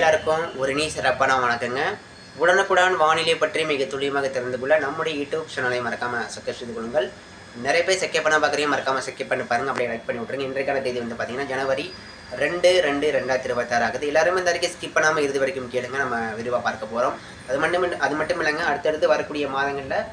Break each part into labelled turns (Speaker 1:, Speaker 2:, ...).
Speaker 1: எல்லாருக்கும் ஒரு நீ சிறப்பான வணக்கங்க. உடனுக்குடன் வானிலை பற்றி மிக துல்லியமாக தெரிந்து கொள்ள நம்முடைய யூடியூப் சேனலை மறக்காம சப்ஸ்கிரைப் செய்து கொள்ளுங்கள். நிறைய பேர் செக்கப் பண்ண பார்க்குறீங்க மறக்காம செக்கப் பண்ணி பாருங்க. அப்படியே லைக் பண்ணி விட்ருங்க இன்றைக்கான தேதி வந்து பார்த்தீங்கன்னா ஜனவரி ரெண்டு ரெண்டு ரெண்டாயிரத்தி இருபத்தாறு ஆகுது. எல்லாருமே இந்த வரைக்கும் ஸ்கிப் பண்ணாமல் இறுதி வரைக்கும் கேளுங்க. நம்ம விரிவாக பார்க்க போகிறோம் அது மட்டும் அது மட்டும் இல்லைங்க. அடுத்தடுத்து வரக்கூடிய மாதங்களில்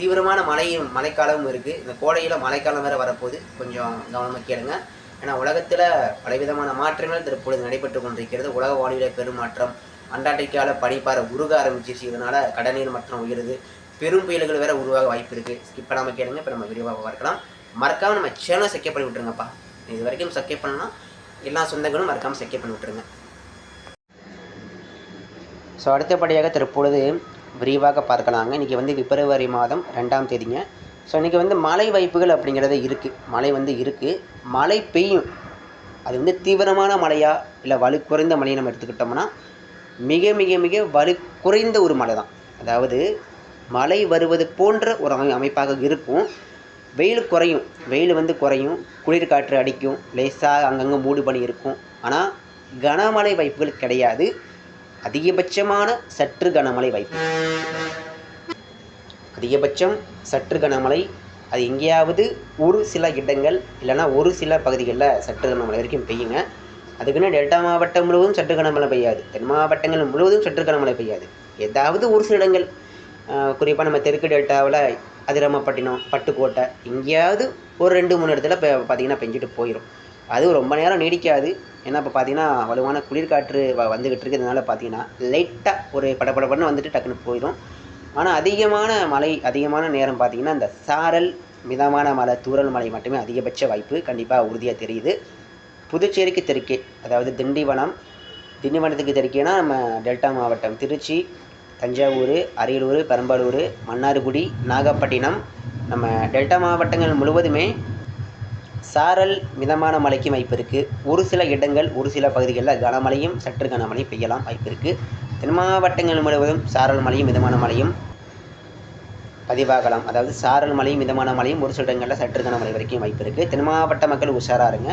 Speaker 1: தீவிரமான மழையும் மழைக்காலமும் இருக்குது இந்த கோடையில் மழைக்காலம் வேறு வரப்போகுது. கொஞ்சம் கவனமாக கேளுங்கள் ஏன்னா உலகத்தில் பலவிதமான மாற்றங்கள் தற்பொழுது நடைபெற்று கொண்டிருக்கிறது. உலக வானிலை பெருமாற்றம் அண்டார்டிகாவில் பனிப்பாறை உருக ஆரம்பிச்சிருச்சு. இதனால் கடநீர் மற்றம் உயருது. பெரும் புயல்கள் வேற உருவாக வாய்ப்பு இருக்குது இப்போ நம்ம கேளுங்க. இப்போ நம்ம விரிவாக பார்க்கலாம். மறக்காமல் நம்ம சேனலை செக்கே பண்ணி விட்டுருங்கப்பா. இது வரைக்கும் செக்கே பண்ணலாம் எல்லா சொந்தங்களும் மறக்காமல் செக்கே பண்ணி விட்டுருங்க. ஸோ அடுத்தபடியாக தற்பொழுது விரிவாக பார்க்கலாங்க. இன்றைக்கி வந்து பிப்ரவரி மாதம் ரெண்டாம் தேதிங்க. ஸோ இன்றைக்கி வந்து மழை வாய்ப்புகள் அப்படிங்கிறது இருக்குது மழை வந்து இருக்குது மழை பெய்யும். அது வந்து தீவிரமான மழையா? இல்லை வலு குறைந்த மழையை நம்ம எடுத்துக்கிட்டோம்னா மிக மிக மிக வலு குறைந்த ஒரு மழை தான். அதாவது மழை வருவது போன்ற ஒரு அமை அமைப்பாக இருக்கும். வெயில் குறையும். வெயில் வந்து குறையும். குளிர் காற்று அடிக்கும். லேசாக அங்கங்கே மூடு பணி இருக்கும். ஆனால் கனமழை வாய்ப்புகள் கிடையாது. அதிகபட்சமான சற்று கனமழை வாய்ப்பு. அதிகபட்சம் சற்று கனமழை அது எங்கேயாவது ஒரு சில இடங்கள் இல்லைன்னா ஒரு சில பகுதிகளில் சற்று கனமழை வரைக்கும் பெய்யுங்க. அதுக்குன்னு டெல்டா மாவட்டம் முழுவதும் சற்று கனமழை பெய்யாது. தென் மாவட்டங்கள் முழுவதும் சற்று கனமழை பெய்யாது. ஏதாவது ஒரு சில இடங்கள் குறிப்பாக நம்ம தெற்கு டெல்டாவில் அதிரமப்பட்டினம் பட்டுக்கோட்டை எங்கேயாவது ஒரு ரெண்டு மூணு இடத்துல இப்போ பார்த்தீங்கன்னா பெஞ்சிட்டு போயிடும் அது ரொம்ப நேரம் நீடிக்காது. ஏன்னா இப்போ பார்த்தீங்கன்னா வலுவான குளிர்காற்று வ- வந்துகிட்டு இருக்கு பார்த்தீங்கன்னா லைட்டாக ஒரு படபடபடன்னு வந்துட்டு டக்குன்னு போயிடும் ஆனால் அதிகமான மழை அதிகமான நேரம் பார்த்திங்கன்னா இந்த சாரல் மிதமான மழை தூரல் மழை மட்டுமே அதிகபட்ச வாய்ப்பு கண்டிப்பாக உறுதியாக தெரியுது. புதுச்சேரிக்கு தெற்கே அதாவது திண்டிவனம் திண்டிவனத்துக்கு தெற்கேனா நம்ம டெல்டா மாவட்டம் திருச்சி தஞ்சாவூர் அரியலூர் பெரம்பலூர் மன்னார்குடி நாகப்பட்டினம் நம்ம டெல்டா மாவட்டங்கள் முழுவதுமே சாரல் மிதமான மழைக்கு வாய்ப்பு இருக்குது ஒரு சில இடங்கள் ஒரு சில பகுதிகளில் கனமழையும் சற்று கனமழை பெய்யலாம் வாய்ப்பு இருக்குது தென் மாவட்டங்கள் முழுவதும் சாரல் மழையும் மிதமான மழையும் பதிவாகலாம். அதாவது சாரல் மழையும் மிதமான மழையும் ஒரு சில இடங்களில் சற்று கனமழை வரைக்கும் வாய்ப்பு இருக்குது தென் மாவட்ட மக்கள் உஷாராக இருங்க.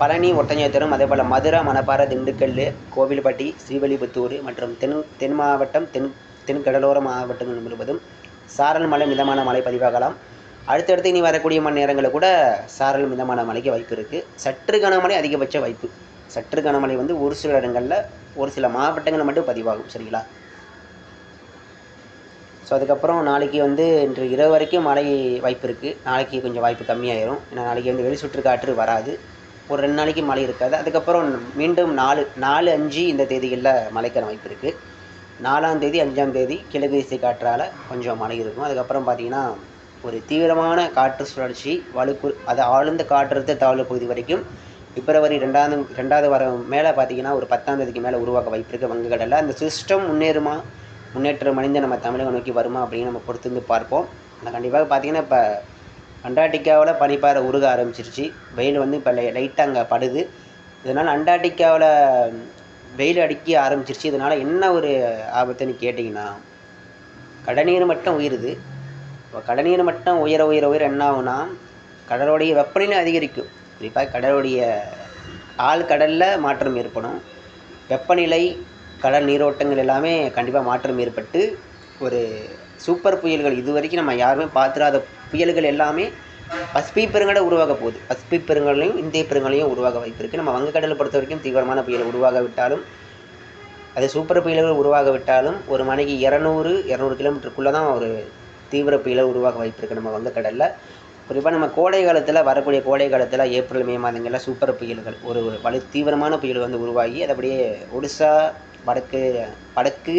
Speaker 1: பழனி ஒட்டஞ்சத்திரம் அதே போல் மதுரை மணப்பாறை திண்டுக்கல் கோவில்பட்டி ஸ்ரீவல்லிபுத்தூர் மற்றும் தென் தென் மாவட்டம் தென் தென் கடலோர மாவட்டங்கள் முழுவதும் சாரல் மழை மிதமான மழை பதிவாகலாம். அடுத்தடுத்து இனி வரக்கூடிய மணி நேரங்களில் கூட சாரல் மிதமான மழைக்கு வாய்ப்பு இருக்குது சற்று கனமழை அதிகபட்ச வாய்ப்பு. சற்று கனமழை வந்து ஒரு சில இடங்களில் ஒரு சில மாவட்டங்களில் மட்டும் பதிவாகும் சரிங்களா? ஸோ அதுக்கப்புறம் நாளைக்கு வந்து இன்று இரவு வரைக்கும் மழை வாய்ப்பு இருக்குது நாளைக்கு கொஞ்சம் வாய்ப்பு கம்மியாயிரும். ஏன்னா நாளைக்கு வந்து வெளிச்சுற்று காற்று வராது. ஒரு ரெண்டு நாளைக்கு மழை இருக்காது. அதுக்கப்புறம் மீண்டும் நாலு நாலு அஞ்சு இந்த தேதிகளில் மழைக்கான வாய்ப்பு இருக்குது நாலாம் தேதி அஞ்சாம் தேதி கிழக்கு திசை காற்றால் கொஞ்சம் மழை இருக்கும். அதுக்கப்புறம் பார்த்தீங்கன்னா ஒரு தீவிரமான காற்று சுழற்சி வலுக்கு அது ஆழ்ந்த காற்றழுத்த தாழ்வு பகுதி வரைக்கும் பிப்ரவரி ரெண்டாவது ரெண்டாவது வாரம் மேலே பார்த்தீங்கன்னா ஒரு பத்தாம் தேதிக்கு மேலே உருவாக்க வாய்ப்பு இருக்குது வங்கக்கடலில் அந்த சிஸ்டம் முன்னேறுமா? முன்னேற்றம் அடைந்து நம்ம தமிழகம் நோக்கி வருமா அப்படின்னு நம்ம பொறுத்து வந்து பார்ப்போம். ஆனால் கண்டிப்பாக பார்த்தீங்கன்னா இப்போ அண்டார்டிகாவில் பனிப்பாறை உருக ஆரம்பிச்சிருச்சு. வெயில் வந்து இப்போ லைட்டாக அங்கே படுது. இதனால் அண்டார்டிகாவில் வெயில் அடிக்க ஆரம்பிச்சிருச்சு. இதனால் என்ன ஒரு ஆபத்துன்னு கேட்டிங்கன்னா கடநீர் மட்டம் உயருது. இப்போ கடநீர் மட்டம் உயர உயர உயர என்ன ஆகுனா கடலோடைய வெப்பநிலை அதிகரிக்கும். குறிப்பாக கடலுடைய ஆழ்கடலில் மாற்றம் ஏற்படும். வெப்பநிலை கடல் நீரோட்டங்கள் எல்லாமே கண்டிப்பாக மாற்றம் ஏற்பட்டு ஒரு சூப்பர் புயல்கள் இது வரைக்கும் நம்ம யாருமே பார்த்துடாத புயல்கள் எல்லாமே பசிபி பெருங்கடல் உருவாக போகுது. பசிபி பெருங்கடலையும் இந்திய பெருங்கடலையும் உருவாக வாய்ப்பு இருக்குது நம்ம வங்கக்கடலை பொறுத்த வரைக்கும் தீவிரமான புயல் உருவாக விட்டாலும் அது சூப்பர் புயல்கள் உருவாக விட்டாலும் ஒரு மணிக்கு இரநூறு இரநூறு கிலோமீட்டருக்குள்ளே தான் ஒரு தீவிர புயலை உருவாக வாய்ப்பு இருக்குது நம்ம வங்கக்கடலில். குறிப்பாக நம்ம கோடை காலத்தில் வரக்கூடிய கோடை காலத்தில் ஏப்ரல் மே மாதங்களில் சூப்பர் புயல்கள். ஒரு ஒரு வலு தீவிரமான புயல் வந்து உருவாகி அது அப்படியே ஒடிசா வடக்கு வடக்கு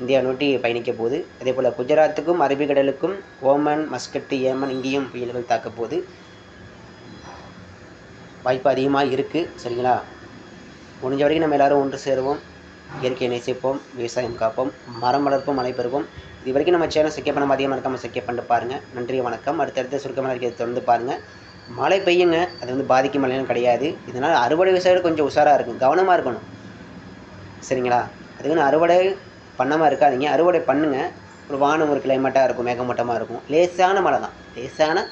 Speaker 1: இந்தியா நோட்டி பயணிக்க போகுது. அதே போல் குஜராத்துக்கும் அரபிக்கடலுக்கும் ஓமன் மஸ்கட்டு ஏமன் இங்கேயும் புயல்கள் தாக்க போகுது. வாய்ப்பு அதிகமாக இருக்குது சரிங்களா? முடிஞ்ச வரைக்கும் நம்ம எல்லாரும் ஒன்று சேருவோம். இயற்கையை நேசிப்போம் விவசாயம் காப்போம் மரம் வளர்ப்போம் மழை பெறுவோம். இது வரைக்கும் நம்ம சேனல் செக்கப் பண்ண அதிகமாக இருக்காமல் செக்கப் பண்ணிட்டு பாருங்கள் நன்றி வணக்கம். அடுத்தடுத்த சுருக்கமாக இருக்கிறத தொடர்ந்து பாருங்கள் மழை பெய்யுங்க அது வந்து பாதிக்கும் மழைன்னு கிடையாது. இதனால் அறுவடை விவசாயிகள் கொஞ்சம் உஷாராக இருக்கும் கவனமாக இருக்கணும். சரிங்களா? அதுக்குன்னு அறுவடை பண்ணாமல் இருக்காதீங்க. அறுவடை பண்ணுங்கள் ஒரு வானம் ஒரு கிளைமேட்டாக இருக்கும் மேகமூட்டமாக இருக்கும். லேசான மழை தான். லேசான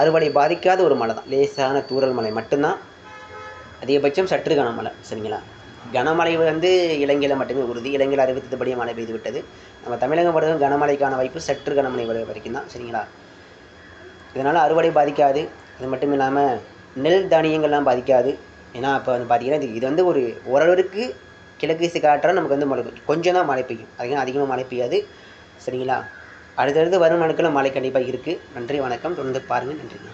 Speaker 1: அறுவடை பாதிக்காத ஒரு மழை தான். லேசான தூறல் மழை மட்டும்தான். அதிகபட்சம் சற்று கனமழை சரிங்களா? கனமழை வந்து இலங்கையில் மட்டுமே உறுதி. இலங்கையில் அறிவித்தபடியே மழை பெய்து விட்டது. நம்ம தமிழகம் பொறுத்தவரை கனமழைக்கான வாய்ப்பு சற்று கனமழை வரைக்கும் தான். சரிங்களா? இதனால் அறுவடை பாதிக்காது. அது மட்டும் இல்லாமல் நெல் தானியங்கள்லாம் பாதிக்காது. ஏன்னா இப்போ வந்து பார்த்தீங்கன்னா இது இது வந்து ஒரு ஓரளவுக்கு கிழக்கு திசை காற்றால் நமக்கு வந்து மழை கொஞ்சம் தான் மழை பெய்யும். அதிகம் அதிகமாக மழை பெய்யாது. சரிங்களா? அடுத்தடுத்து வரும் நாட்களில் மழை கண்டிப்பாக இருக்குது நன்றி வணக்கம். தொடர்ந்து பாருங்கள் நன்றிங்க.